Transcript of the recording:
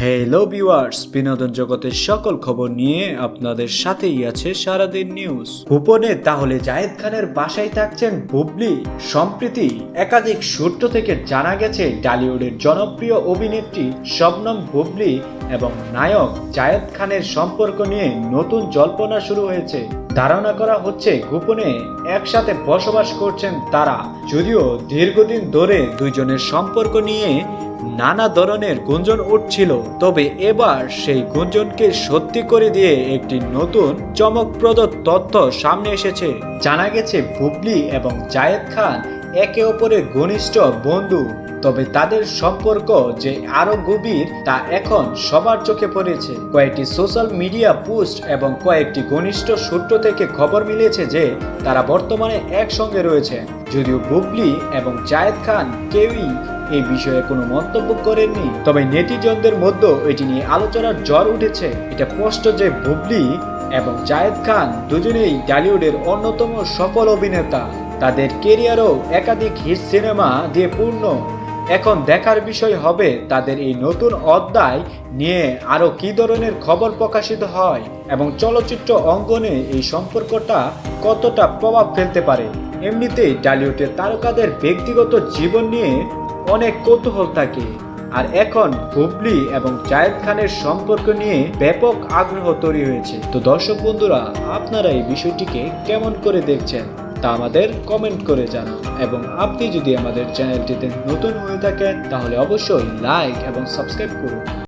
Hello viewers বিনোদন জগতের সকল খবর নিয়ে আপনাদের সাথেই আছে সারাদিন নিউজ গোপনে তাহলে জায়েদ খানের বাসায় থাকছেন বুবলি। সম্প্রীতি একাধিক সূত্র থেকে জানা গেছে, ডালিউডের জনপ্রিয় অভিনেত্রী শবনম বুবলি এবং নায়ক জায়েদ খানের সম্পর্ক নিয়ে নতুন জল্পনা শুরু হয়েছে। ধারণা করা হচ্ছে, গোপনে একসাথে বসবাস করছেন তারা। যদিও দীর্ঘদিন ধরে দুইজনের সম্পর্ক নিয়ে নানা ধরনের গুঞ্জন উঠছিল, তবে এবার সেই গুঞ্জনকে সত্যি করে দিয়ে একটি নতুন, চমকপ্রদ তথ্য সামনে এসেছে। জানা গেছে, বুবলি এবং জায়েদ খান একে অপরের ঘনিষ্ঠ বন্ধু, তবে তাদের সম্পর্ক যে আরও গভীর তা এখন সবার চোখে পড়েছে। কয়েকটি সোশ্যাল মিডিয়া পোস্ট এবং কয়েকটি ঘনিষ্ঠ সূত্র থেকে খবর মিলেছে যে, তারা বর্তমানে একসঙ্গে রয়েছে। যদিও বুবলি এবং জায়েদ খান কেউই এই বিষয়ে কোনো মন্তব্য করেননি। তবে নেটিজনদের মধ্যে এটি নিয়ে আলোচনার জ্বর উঠেছে। এটা স্পষ্ট যে বুবলি এবং জায়েদ খান দুজনেই টলিউডের অন্যতম সফল অভিনেতা। তাদের কেরিয়ারও একাধিক হিট সিনেমা দিয়ে পূর্ণ। এখন দেখার বিষয় হবে তাদের এই নতুন অধ্যায় নিয়ে আরও কি ধরনের খবর প্রকাশিত হয় এবং চলচ্চিত্র অঙ্গনে এই সম্পর্কটা কতটা প্রভাব ফেলতে পারে। এমনিতেই টলিউডের তারকাদের ব্যক্তিগত জীবন নিয়ে অনেক কৌতূহল থাকে। আর এখন হুবলি এবং জায়েদ খানের সম্পর্ক নিয়ে ব্যাপক আগ্রহ তৈরি হয়েছে। তো দর্শক বন্ধুরা, আপনারা এই বিষয়টিকে কেমন করে দেখছেন তা আমাদের কমেন্ট করে জানান। এবং আপনি যদি আমাদের চ্যানেলটিতে নতুন হয়ে থাকেন, তাহলে অবশ্যই লাইক এবং সাবস্ক্রাইব করুন।